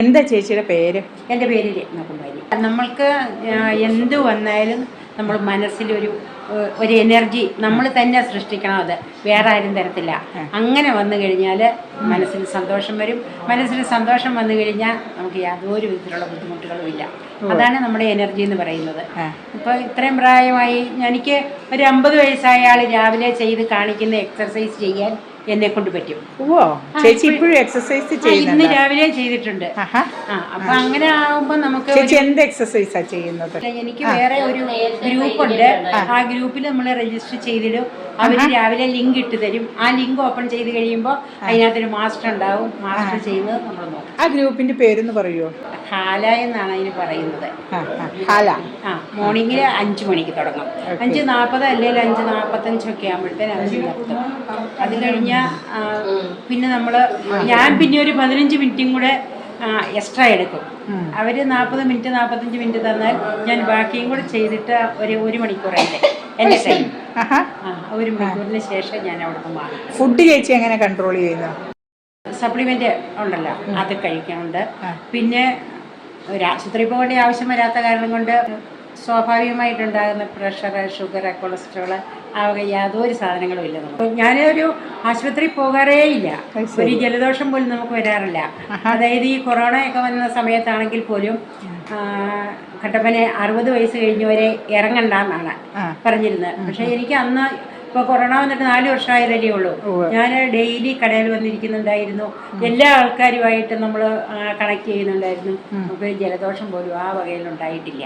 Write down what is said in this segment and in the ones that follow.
എന്താ ചേച്ചിയുടെ പേര്? എന്റെ പേര് രത്നകുമാരി. നമ്മൾക്ക് എന്തു വന്നാലും നമ്മൾ മനസ്സിലൊരു ഒരു എനർജി നമ്മൾ തന്നെ സൃഷ്ടിക്കണം അത്. വേറെ ആരും തരത്തില്ല. അങ്ങനെ വന്നു കഴിഞ്ഞാൽ മനസ്സിൽ സന്തോഷം വരും. മനസ്സിൽ സന്തോഷം വന്നു കഴിഞ്ഞാൽ നമുക്ക് യാതൊരു വിധത്തിലുള്ള ബുദ്ധിമുട്ടുകളും ഇല്ല. അതാണ് നമ്മുടെ എനർജി എന്ന് പറയുന്നത്. ഇപ്പോൾ ഇത്രയും പ്രായമായി എനിക്ക് ഒരു അമ്പത് വയസ്സായ ആൾ രാവിലെ ചെയ്ത് കാണിക്കുന്ന എക്സർസൈസ് ചെയ്യാൻ എന്നെ കൊണ്ട് പറ്റും. ഓ ചേച്ചി ഇപ്പോഴും എക്സസൈസ് ഇന്ന് രാവിലെ ചെയ്തിട്ടുണ്ട്. അപ്പൊ അങ്ങനെ ആവുമ്പോ നമുക്ക് ചേച്ചി എന്ത് എക്സസൈസാ ചെയ്യുന്നത്? എനിക്ക് വേറെ ഒരു ഗ്രൂപ്പ് ഉണ്ട്. ആ ഗ്രൂപ്പിൽ നമ്മൾ രജിസ്റ്റർ ചെയ്തിടും. അവർ രാവിലെ ലിങ്ക് ഇട്ട് തരും. ആ ലിങ്ക് ഓപ്പൺ ചെയ്ത് കഴിയുമ്പോൾ അതിനകത്തൊരു മാസ്റ്റർ ഉണ്ടാവും. മാസ്റ്റർ ചെയ്യുന്നത് നമ്മൾ നോക്കും. ആ ഗ്രൂപ്പിന്റെ പേരെന്ന് പറയുമോ ഹാല എന്നാണ് അതിന് പറയുന്നത്. ഹാല. ആ മോർണിംഗിൽ അഞ്ച് മണിക്ക് തുടങ്ങും. അഞ്ച് നാൽപ്പത് അല്ലെങ്കിൽ അഞ്ച് നാൽപ്പത്തഞ്ചൊക്കെ ആകുമ്പോഴത്തേന് അവർ നിർത്തും. അത് കഴിഞ്ഞാൽ പിന്നെ നമ്മൾ ഞാൻ പിന്നെ ഒരു പതിനഞ്ച് മിനിറ്റും കൂടെ എക്സ്ട്രാ എടുക്കും. അവർ നാൽപ്പത് മിനിറ്റ് നാൽപ്പത്തഞ്ച് മിനിറ്റ് തന്നാൽ ഞാൻ ബാക്കിയും കൂടെ ചെയ്തിട്ട് ഒരു ഒരു മണിക്കൂറല്ലേ എന്റെ ടൈം ആ ഒരു മണിക്കൂറിന് ശേഷം ഞാൻ അവിടെ നിന്ന് മാറും. ഫുഡ് ചേച്ചി എങ്ങനെ കൺട്രോൾ ചെയ്യുന്നു? സപ്ലിമെന്റ് ഉണ്ടല്ലോ അത് കഴിക്കാനുണ്ട് പിന്നെ ഒരു ആശുപത്രി പോകേണ്ട ആവശ്യം വരാത്ത കാരണം കൊണ്ട് സ്വാഭാവികമായിട്ടുണ്ടാകുന്ന പ്രഷർ ഷുഗർ കൊളസ്ട്രോൾ ആ വക യാതൊരു സാധനങ്ങളും ഇല്ല നമുക്ക്. ഞാനൊരു ആശുപത്രി പോകാറേ ഇല്ല. ഒരു ജലദോഷം പോലും നമുക്ക് വരാറില്ല. അതായത് ഈ കൊറോണയൊക്കെ വന്ന സമയത്താണെങ്കിൽ പോലും കട്ടപ്പനെ അറുപത് വയസ്സ് കഴിഞ്ഞവരെ ഇറങ്ങണ്ടെന്നാണ് പറഞ്ഞിരുന്നത്. പക്ഷേ എനിക്ക് അന്ന് ഇപ്പോൾ കൊറോണ വന്നിട്ട് നാല് വർഷമായതല്ലേ ഉള്ളൂ. ഞാൻ ഡെയിലി കടയിൽ വന്നിരിക്കുന്നുണ്ടായിരുന്നു. എല്ലാ ആൾക്കാരുമായിട്ട് നമ്മൾ കണക്ട് ചെയ്യുന്നുണ്ടായിരുന്നു. നമുക്ക് ജലദോഷം പോലും ആ വകയിൽ ഉണ്ടായിട്ടില്ല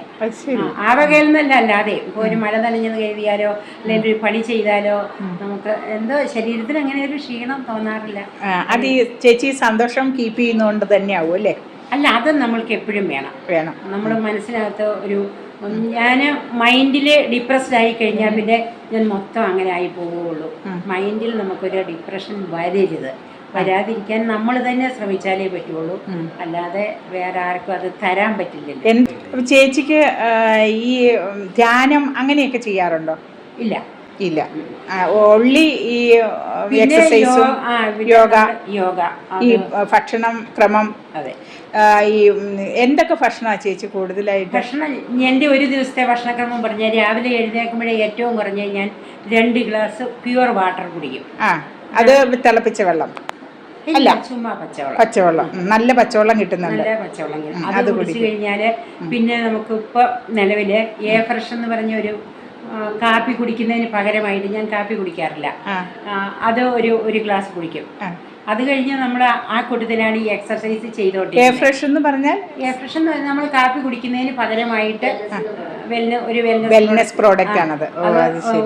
ആ, വകയിൽ നിന്നല്ല അല്ലാതെ ഇപ്പോൾ ഒരു മഴ നനഞ്ഞെന്ന് കരുതിയാലോ അല്ലെങ്കിൽ ഒരു പണി ചെയ്താലോ നമുക്ക് എന്തോ ശരീരത്തിന് അങ്ങനെ ഒരു ക്ഷീണം തോന്നാറില്ല. അത് ഈ ചേച്ചി സന്തോഷം കീപ്പ് ചെയ്യുന്നതുകൊണ്ട് തന്നെയാവും അല്ലേ? അല്ല അത് നമ്മൾക്ക് എപ്പോഴും വേണം. വേണം. നമ്മൾ മനസ്സിനകത്ത് ഒരു ഞാൻ മൈൻഡിൽ ഡിപ്രസ്ഡ് ആയി കഴിഞ്ഞാൽ പിന്നെ ഞാൻ മൊത്തം അങ്ങനെ ആയി പോവുകയുള്ളൂ മൈൻഡിൽ നമുക്കൊരു ഡിപ്രഷൻ വരരുത്. വരാതിരിക്കാൻ നമ്മൾ തന്നെ ശ്രമിച്ചാലേ പറ്റുള്ളൂ. അല്ലാതെ വേറെ ആർക്കും അത് തരാൻ പറ്റില്ല ചേച്ചിക്ക് ഈ ധ്യാനം അങ്ങനെയൊക്കെ ചെയ്യാറുണ്ടോ? ഇല്ല. ഇല്ല. ഓൺലി ഈ എക്സസൈസും യോഗ യോഗ. ഈ ഭക്ഷണം ക്രമം അതെ. ഈ എന്തൊക്കെ ഭക്ഷണമാണ് ചേച്ചി കൂടുതലായിട്ട്? ഭക്ഷണം എന്റെ ഒരു ദിവസത്തെ ഭക്ഷണക്രമം പറഞ്ഞാൽ രാവിലെ എഴുന്നേൽക്കുമ്പോഴേ ഏറ്റവും കുറഞ്ഞ ഞാൻ രണ്ട് ഗ്ലാസ് പ്യുവർ വാട്ടർ കുടിക്കും. ആ അത് തിളപ്പിച്ച വെള്ളം. അല്ല. ചുമ്മാ പച്ചവെള്ളം. പച്ചവെള്ളം. നല്ല പച്ചവെള്ളം കിട്ടുന്നുണ്ട്. നല്ല പച്ചവെള്ളം. അത് കുടിച്ചു കഴിഞ്ഞാൽ പിന്നെ നമുക്ക് ഇപ്പൊ നിലവിൽ എ ഫ്രഷ് എന്ന് പറഞ്ഞ ഒരു കാപ്പി കുടിക്കുന്നതിന് പകരമായിട്ട് ഞാൻ കാപ്പി കുടിക്കാറില്ല. അത് ഒരു ഒരു ഗ്ലാസ് കുടിക്കും. അത് കഴിഞ്ഞ് നമ്മൾ ആ കൂട്ടത്തിലാണ് ഈ എക്സർസൈസ് ചെയ്തോണ്ടിരിക്കുന്നത് ഫ്രഷ് എന്ന് പറഞ്ഞാൽ? ഫ്രഷ് എന്ന് പറഞ്ഞാൽ നമ്മൾ കാപ്പി കുടിക്കുന്നതിന് പകരമായിട്ട് ഒരു വെൽനസ് പ്രോഡക്റ്റ് ആണത്.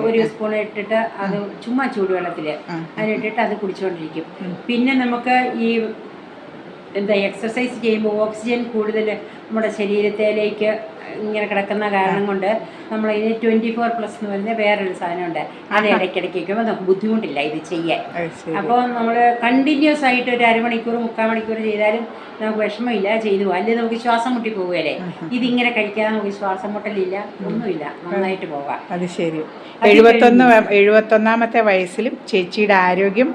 ഒരു സ്പൂൺ ഇട്ടിട്ട് അത് ചുമ്മാ ചൂടുവെള്ളത്തിൽ അതിനിട്ടിട്ട് അത് കുടിച്ചുകൊണ്ടിരിക്കും പിന്നെ നമുക്ക് ഈ എന്താ എക്സർസൈസ് ചെയ്യുമ്പോൾ ഓക്സിജൻ കൂടുതൽ നമ്മുടെ ശരീരത്തിലേക്ക് ഇങ്ങനെ കിടക്കുന്ന കാരണം കൊണ്ട് നമ്മൾ ഇതിന് ട്വന്റി ഫോർ പ്ലസ് എന്ന് പറയുന്ന വേറൊരു സാധനമുണ്ട്. അത് ഇടയ്ക്കിടയ്ക്ക് വയ്ക്കുമ്പോൾ നമുക്ക് ബുദ്ധിമുട്ടില്ല ഇത് ചെയ്യാൻ. അപ്പോൾ നമ്മൾ കണ്ടിന്യൂസ് ആയിട്ട് ഒരു അരമണിക്കൂർ മുക്കാൽ മണിക്കൂർ ചെയ്താലും നമുക്ക് വിഷമമില്ല ചെയ്തു പോകാം അല്ലെങ്കിൽ നമുക്ക് ശ്വാസം മുട്ടി പോവുകയല്ലേ? ഇതിങ്ങനെ കഴിക്കാതെ നമുക്ക് ശ്വാസം മുട്ടലില്ല ഒന്നുമില്ല. നന്നായിട്ട് പോകാം അത് ശരി. എഴുപത്തൊന്ന് എഴുപത്തൊന്നാമത്തെ വയസ്സിലും ചേച്ചിയുടെ ആരോഗ്യം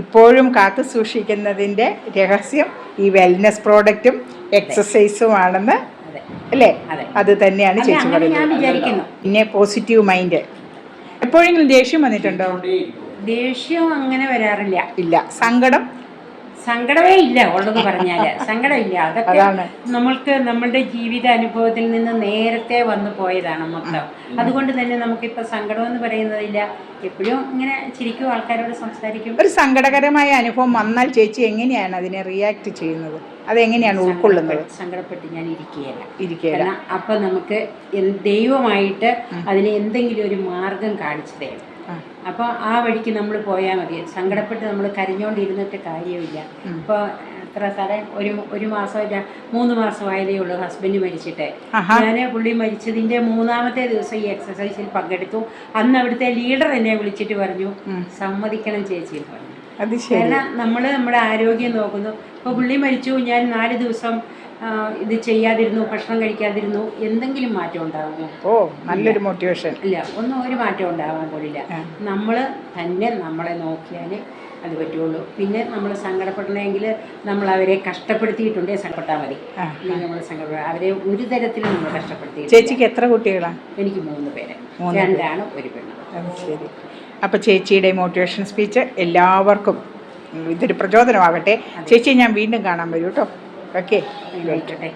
ഇപ്പോഴും കാത്തു സൂക്ഷിക്കുന്നതിന്റെ രഹസ്യം ഈ വെൽനെസ് പ്രോഡക്റ്റും എക്സസൈസുമാണെന്ന് അല്ലേ? അതെ. അത് തന്നെയാണ് ചേച്ചി പറയുന്നത്. വിചാരിക്കുന്നു. പിന്നെ പോസിറ്റീവ് മൈൻഡ് എപ്പോഴെങ്കിലും ദേഷ്യം വന്നിട്ടുണ്ടോ? ദേഷ്യം അങ്ങനെ വരാറില്ല. ഇല്ല. സങ്കടം? സങ്കടമേ ഇല്ല ഉള്ളത് പറഞ്ഞാൽ. സങ്കടമില്ല. അതൊക്കെ നമ്മൾക്ക് നമ്മളുടെ ജീവിത അനുഭവത്തിൽ നിന്ന് നേരത്തെ വന്നു പോയതാണ് മൊത്തം. അതുകൊണ്ട് തന്നെ നമുക്കിപ്പോ സങ്കടം എന്ന് പറയുന്നതില്ല. എപ്പോഴും ഇങ്ങനെ ചിരിക്കും ആൾക്കാരോട് സംസാരിക്കും. ഒരു സങ്കടകരമായ അനുഭവം വന്നാൽ ചേച്ചി എങ്ങനെയാണ് അതിനെ റിയാക്ട് ചെയ്യുന്നത്? അതെങ്ങനെയാണ് ഉൾക്കൊള്ളുന്നത്? സങ്കടപ്പെട്ട് ഞാൻ ഇരിക്കുകയല്ല ഇരിക്കുകയല്ല അപ്പം നമുക്ക് ദൈവമായിട്ട് അതിന് എന്തെങ്കിലും ഒരു മാർഗം കാണിച്ചു തരും. അപ്പോൾ ആ വഴിക്ക് നമ്മൾ പോയാൽ മതി. സങ്കടപ്പെട്ട് നമ്മൾ കരഞ്ഞുകൊണ്ടിരുന്നിട്ട് കാര്യമില്ല ഇപ്പോൾ എത്ര സാറേ ഒരു ഒരു മാസം മൂന്ന് മാസമായതേ ഉള്ളൂ ഹസ്ബൻഡ് മരിച്ചിട്ട്. ഞാൻ പുള്ളി മരിച്ചതിന്റെ മൂന്നാമത്തെ ദിവസം ഈ എക്സസൈസിൽ പങ്കെടുത്തു. അന്ന് അവിടുത്തെ ലീഡർ എന്നെ വിളിച്ചിട്ട് പറഞ്ഞു സമ്മതിക്കണം ചേച്ചി പറഞ്ഞു. കാരണം നമ്മൾ നമ്മുടെ ആരോഗ്യം നോക്കുന്നു. ഇപ്പോൾ പുള്ളി മരിച്ചു ഞാൻ നാല് ദിവസം ഇത് ചെയ്യാതിരുന്നു ഭക്ഷണം കഴിക്കാതിരുന്നു എന്തെങ്കിലും മാറ്റം ഉണ്ടാകുമോ? ഓ നല്ലൊരു മോട്ടിവേഷൻ ഇല്ല ഒന്നും ഒരു മാറ്റം ഉണ്ടാകാൻ പോലില്ല. നമ്മൾ തന്നെ നമ്മളെ നോക്കിയാൽ അത് പറ്റുള്ളൂ. പിന്നെ നമ്മൾ സങ്കടപ്പെടണമെങ്കിൽ നമ്മൾ അവരെ കഷ്ടപ്പെടുത്തിയിട്ടുണ്ടേ സങ്കടപ്പെട്ടാൽ മതി. നമ്മൾ സങ്കടപ്പെടുക അവരെ ഒരു തരത്തിലും നമ്മൾ കഷ്ടപ്പെടുത്തി ചേച്ചിക്ക് എത്ര കുട്ടികളാണ് എനിക്ക് മൂന്ന് പേരെ. രണ്ടാണ് ഒരു പെണ്ണ്. ശരി. അപ്പോൾ ചേച്ചിയുടെ മോട്ടിവേഷൻ സ്പീച്ച് എല്ലാവർക്കും ഇതൊരു പ്രചോദനമാകട്ടെ. ചേച്ചിയെ ഞാൻ വീണ്ടും കാണാൻ വരും കേട്ടോ. ഓക്കെ. ആയിക്കോട്ടെ.